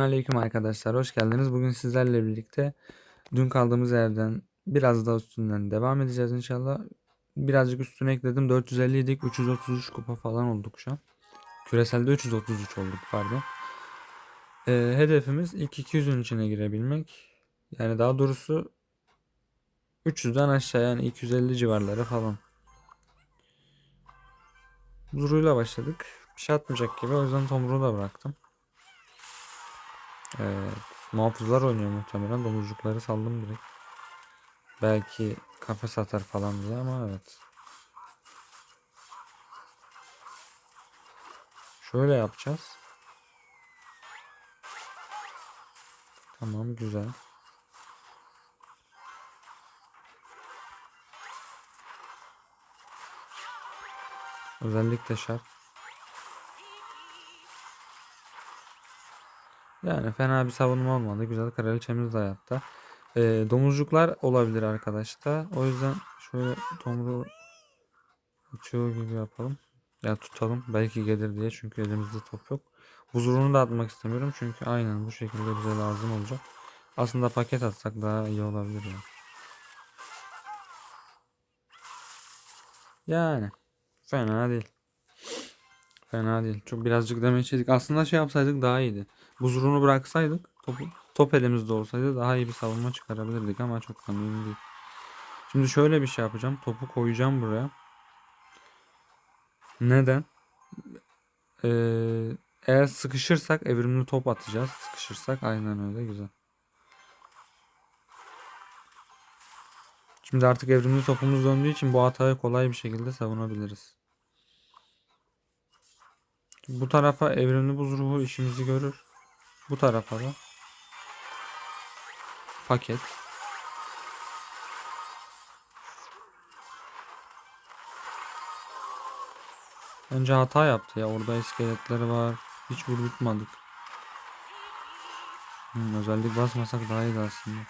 Selamünaleyküm arkadaşlar. Hoş geldiniz. Bugün sizlerle birlikte dün kaldığımız yerden biraz daha üstünden devam edeceğiz inşallah. Birazcık üstüne ekledim. 450 idik. 333 kupa falan olduk şu an. Küreselde 333 olduk pardon. Ee, hedefimiz ilk 200'ün içine girebilmek. Yani daha doğrusu 300'den aşağı yani 250 civarları falan. Zuru'yla başladık. Bir şey atmayacak gibi o yüzden Tomru'yu da bıraktım. Evet. Muhafızlar oynuyor muhtemelen. Domuzcukları saldım direkt. Belki kafes atar falan diye ama evet. Şöyle yapacağız. Tamam güzel. Özellikle şart. Yani fena bir savunma olmadı. Güzel kraliçemiz de hayatta. Ee, domuzcuklar olabilir arkadaşlar. O yüzden şöyle tomru atıyor gibi yapalım. Ya tutalım. Belki gelir diye. Çünkü elimizde top yok. Buzurunu da atmak istemiyorum. Çünkü aynen bu şekilde bize lazım olacak. Aslında paket atsak daha iyi olabilir ya. Yani. Fena değil. Fena değil. Çok birazcık demeç yedik. Aslında şey yapsaydık daha iyiydi. Buzurunu bıraksaydık topu, top elimizde olsaydı daha iyi bir savunma çıkarabilirdik ama çok da değil. Şimdi şöyle bir şey yapacağım. Topu koyacağım buraya. Neden? Ee, eğer sıkışırsak evrimli top atacağız. Sıkışırsak aynen öyle güzel. Şimdi artık evrimli topumuz döndüğü için bu hatayı kolay bir şekilde savunabiliriz. Bu tarafa evrimli buz ruhu işimizi görür. Bu tarafa da paket. Bence hata yaptı ya. Orada iskeletleri var. Hiç vurdurtmadık. Hmm, özellik basmasak daha iyiydi aslında.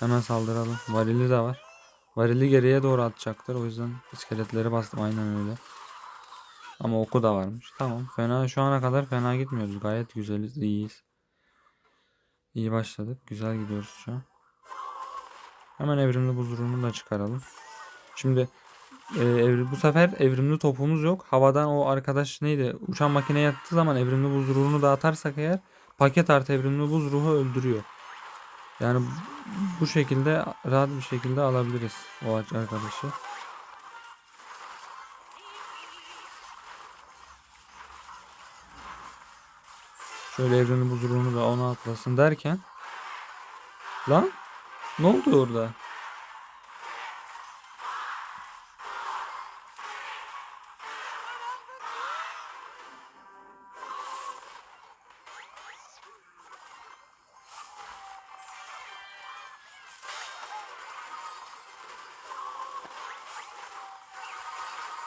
Hemen saldıralım. Varili de var. Varili geriye doğru atacaktır. O yüzden iskeletleri bastım. Aynen öyle. Ama oku da varmış. Tamam. Fena şu ana kadar fena gitmiyoruz. Gayet güzeliz. iyiyiz. İyi başladık. Güzel gidiyoruz şu an. Hemen evrimli buzurunu da çıkaralım. Şimdi e, evri, bu sefer evrimli topumuz yok. Havadan o arkadaş neydi? Uçan makine yattığı zaman evrimli buz ruhunu da atarsak eğer paket artı evrimli buz ruhu öldürüyor. Yani bu şekilde rahat bir şekilde alabiliriz o arkadaşı. Şöyle evrenin buzurunu da ona atlasın derken Lan ne oldu orada?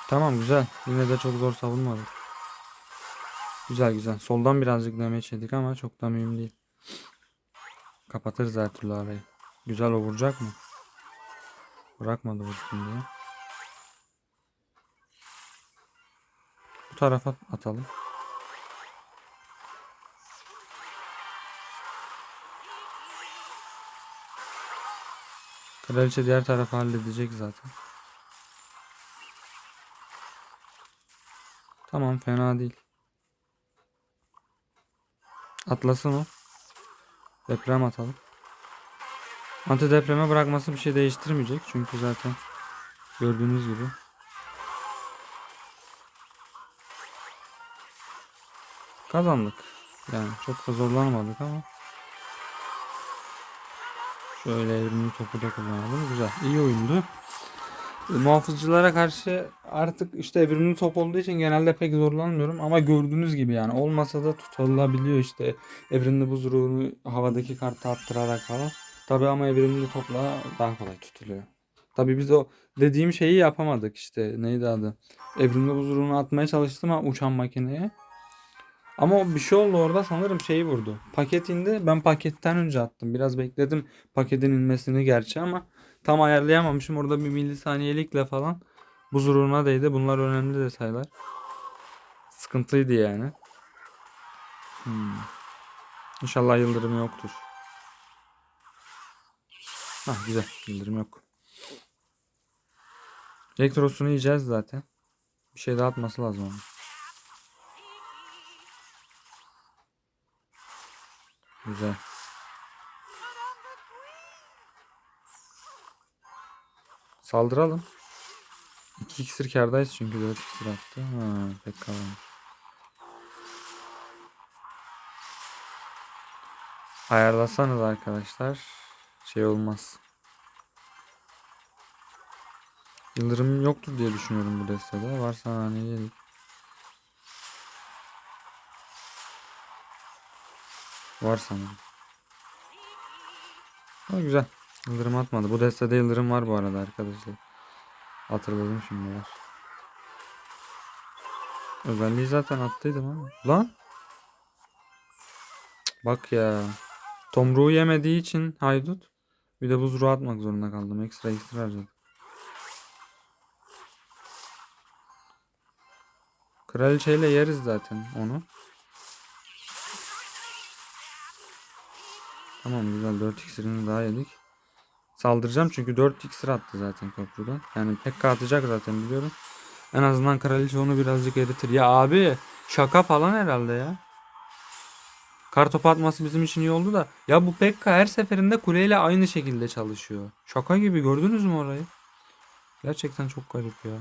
Tamam güzel. Yine de çok zor savunmadık. Güzel güzel. Soldan birazcık damage yedik ama çok da mühim değil. Kapatırız her türlü arayı. Güzel o vuracak mı? Bırakmadı vursun diye. Bu tarafa atalım. Kraliçe diğer tarafı halledecek zaten. Tamam fena değil. Atlasın o. Deprem atalım. Anti depreme bırakması bir şey değiştirmeyecek. Çünkü zaten gördüğünüz gibi. Kazandık. Yani çok da zorlanmadık ama. Şöyle evrimli topu da kullanalım. Güzel. İyi oyundu. Muhafızcılara karşı artık işte evrimli top olduğu için genelde pek zorlanmıyorum ama gördüğünüz gibi yani olmasa da tutulabiliyor işte evrimli buz havadaki kartı attırarak falan. Tabi ama evrimli topla daha kolay tutuluyor. Tabi biz o dediğim şeyi yapamadık işte neydi adı. Evrimli buz atmaya çalıştım ama uçan makineye. Ama bir şey oldu orada sanırım şeyi vurdu. Paket indi ben paketten önce attım. Biraz bekledim paketin inmesini gerçi ama tam ayarlayamamışım. Orada bir milisaniyelikle falan bu zururuna değdi. Bunlar önemli detaylar. Sıkıntıydı yani. Hmm. İnşallah yıldırım yoktur. Hah güzel. Yıldırım yok. Elektrosunu yiyeceğiz zaten. Bir şey daha atması lazım onun. Güzel. Saldıralım. 2 iksir kardayız çünkü 4 iksir attı. Ha, pek kalmamış. Ayarlasanız arkadaşlar şey olmaz. Yıldırım yoktur diye düşünüyorum bu destede. Varsa hani yedik. Var sanırım. Ha, güzel. Yıldırım atmadı. Bu destede yıldırım var bu arada arkadaşlar. Hatırladım şimdi var. Özelliği zaten attıydım ama. Lan. Bak ya. Tomruğu yemediği için haydut. Bir de buzruğu atmak zorunda kaldım. Ekstra ekstra harcadım. Kraliçeyle yeriz zaten onu. Tamam güzel 4 iksirini daha yedik. Saldıracağım çünkü 4 iksir attı zaten köprüden. Yani pek atacak zaten biliyorum. En azından kraliçe onu birazcık eritir. Ya abi şaka falan herhalde ya. Kartopu atması bizim için iyi oldu da. Ya bu Pekka her seferinde kuleyle aynı şekilde çalışıyor. Şaka gibi gördünüz mü orayı? Gerçekten çok garip ya.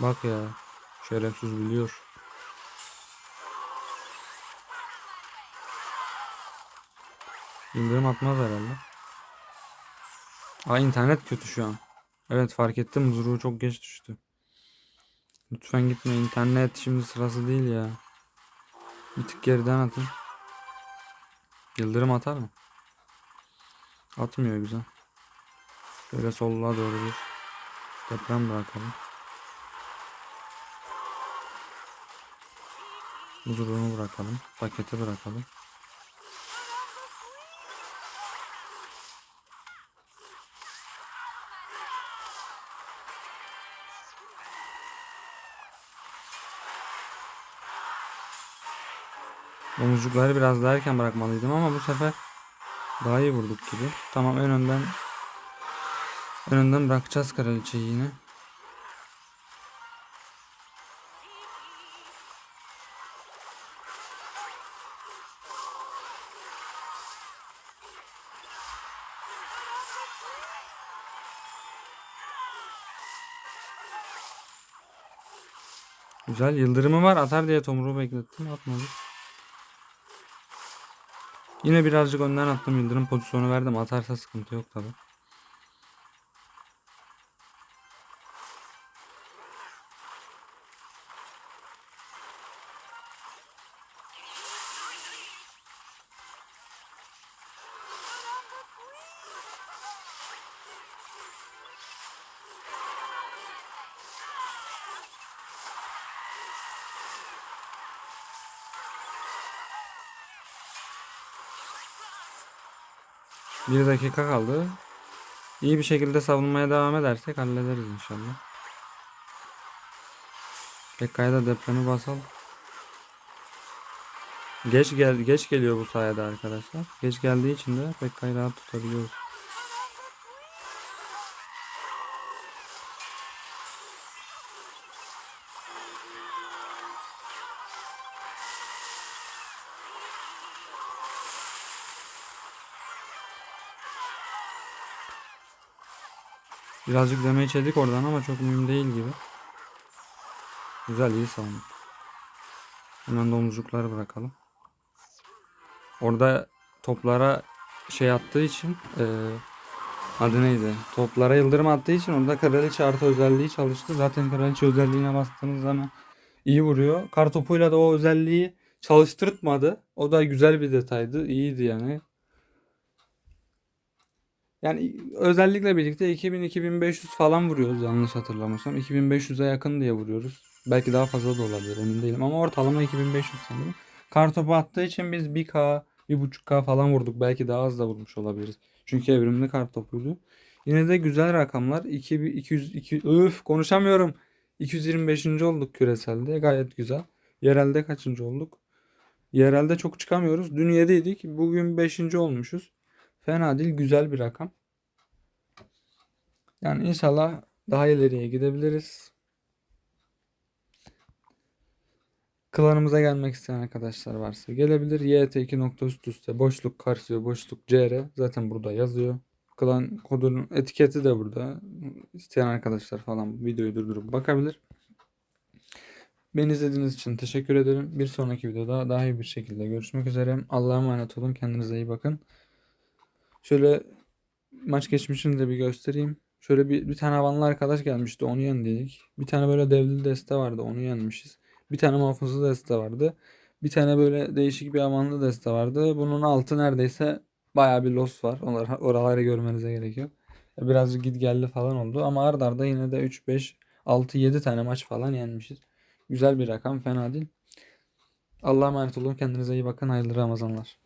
Bak ya. Şerefsiz biliyor. İndirim atmaz herhalde. Aa internet kötü şu an. Evet fark ettim zuru çok geç düştü. Lütfen gitme internet şimdi sırası değil ya. Bir tık geriden atın. Yıldırım atar mı? Atmıyor güzel. Böyle solluğa doğru bir deprem bırakalım. Huzurunu bırakalım. Paketi bırakalım. Domuzcukları biraz daha erken bırakmalıydım ama bu sefer daha iyi vurduk gibi. Tamam en önden en önden bırakacağız kraliçeyi yine. Güzel yıldırımı var atar diye tomruğu beklettim atmadı. Yine birazcık önden attım yıldırım pozisyonu verdim atarsa sıkıntı yok tabi. Bir dakika kaldı. İyi bir şekilde savunmaya devam edersek hallederiz inşallah. Pekka'ya da depremi basalım. Geç gel geç geliyor bu sayede arkadaşlar. Geç geldiği için de Pekka'yı rahat tutabiliyoruz. Birazcık demeyi çedik oradan ama çok mühim değil gibi. Güzel iyi savunduk. Hemen domuzcukları bırakalım. Orada toplara şey attığı için eee adı neydi? Toplara yıldırım attığı için orada kraliçe artı özelliği çalıştı. Zaten kraliçe özelliğine bastığınız zaman iyi vuruyor. Kartopuyla da o özelliği çalıştırtmadı. O da güzel bir detaydı. İyiydi yani. Yani özellikle birlikte 2000-2500 falan vuruyoruz yanlış hatırlamıyorsam. 2500'e yakın diye vuruyoruz. Belki daha fazla da olabilir emin değilim ama ortalama 2500 sanırım. Kartopu attığı için biz 1K, 1.5K falan vurduk. Belki daha az da vurmuş olabiliriz. Çünkü evrimli kartopuydu. Yine de güzel rakamlar. 200, 200, 200 öf konuşamıyorum. 225. olduk küreselde. Gayet güzel. Yerelde kaçıncı olduk? Yerelde çok çıkamıyoruz. Dün 7'ydik. Bugün 5. olmuşuz. Fena değil. Güzel bir rakam. Yani inşallah daha ileriye gidebiliriz. Klanımıza gelmek isteyen arkadaşlar varsa gelebilir. YT2 nokta üst üste boşluk karşıya boşluk CR zaten burada yazıyor. Klan kodunun etiketi de burada. İsteyen arkadaşlar falan videoyu durdurup bakabilir. Beni izlediğiniz için teşekkür ederim. Bir sonraki videoda daha iyi bir şekilde görüşmek üzere. Allah'a emanet olun. Kendinize iyi bakın. Şöyle maç geçmişini de bir göstereyim. Şöyle bir, bir tane havanlı arkadaş gelmişti. Onu yendik. Bir tane böyle devli deste vardı. Onu yenmişiz. Bir tane muhafızlı deste vardı. Bir tane böyle değişik bir amanlı deste vardı. Bunun altı neredeyse bayağı bir loss var. Onlar, oraları görmenize gerekiyor. Birazcık git geldi falan oldu. Ama ardarda arda yine de 3, 5, 6, 7 tane maç falan yenmişiz. Güzel bir rakam. Fena değil. Allah'a emanet olun. Kendinize iyi bakın. Hayırlı Ramazanlar.